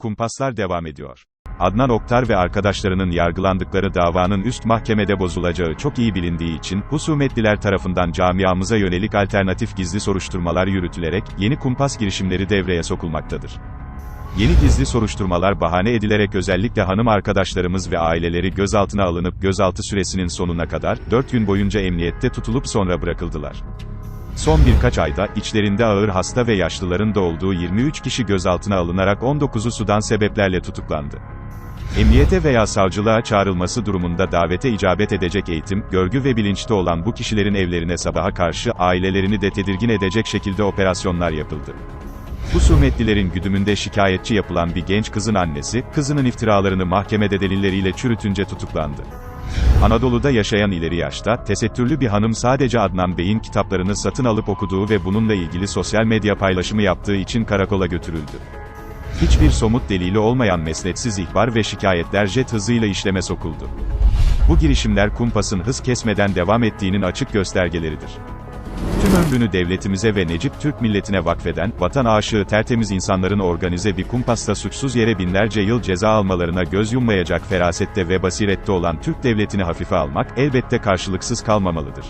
kumpaslar devam ediyor. Adnan Oktar ve arkadaşlarının yargılandıkları davanın üst mahkemede bozulacağı çok iyi bilindiği için, husumetliler tarafından camiamıza yönelik alternatif gizli soruşturmalar yürütülerek, yeni kumpas girişimleri devreye sokulmaktadır. Yeni gizli soruşturmalar bahane edilerek özellikle hanım arkadaşlarımız ve aileleri gözaltına alınıp gözaltı süresinin sonuna kadar, 4 gün boyunca emniyette tutulup sonra bırakıldılar. Son birkaç ayda, içlerinde ağır hasta ve yaşlıların da olduğu 23 kişi gözaltına alınarak 19'u sudan sebeplerle tutuklandı. Emniyete veya savcılığa çağrılması durumunda davete icabet edecek eğitim, görgü ve bilinçte olan bu kişilerin evlerine sabaha karşı ailelerini de tedirgin edecek şekilde operasyonlar yapıldı. Husumetlilerin güdümünde şikayetçi yapılan bir genç kızın annesi, kızının iftiralarını mahkemede delilleriyle çürütünce tutuklandı. Anadolu'da yaşayan ileri yaşta, tesettürlü bir hanım sadece Adnan Bey'in kitaplarını satın alıp okuduğu ve bununla ilgili sosyal medya paylaşımı yaptığı için karakola götürüldü. Hiçbir somut delili olmayan mesnetsiz ihbar ve şikayetler jet hızıyla işleme sokuldu. Bu girişimler kumpasın hız kesmeden devam ettiğinin açık göstergeleridir. Tüm ömrünü devletimize ve Necip Türk milletine vakfeden, vatan aşığı tertemiz insanların organize bir kumpasla suçsuz yere binlerce yıl ceza almalarına göz yummayacak ferasette ve basirette olan Türk devletini hafife almak, elbette karşılıksız kalmamalıdır.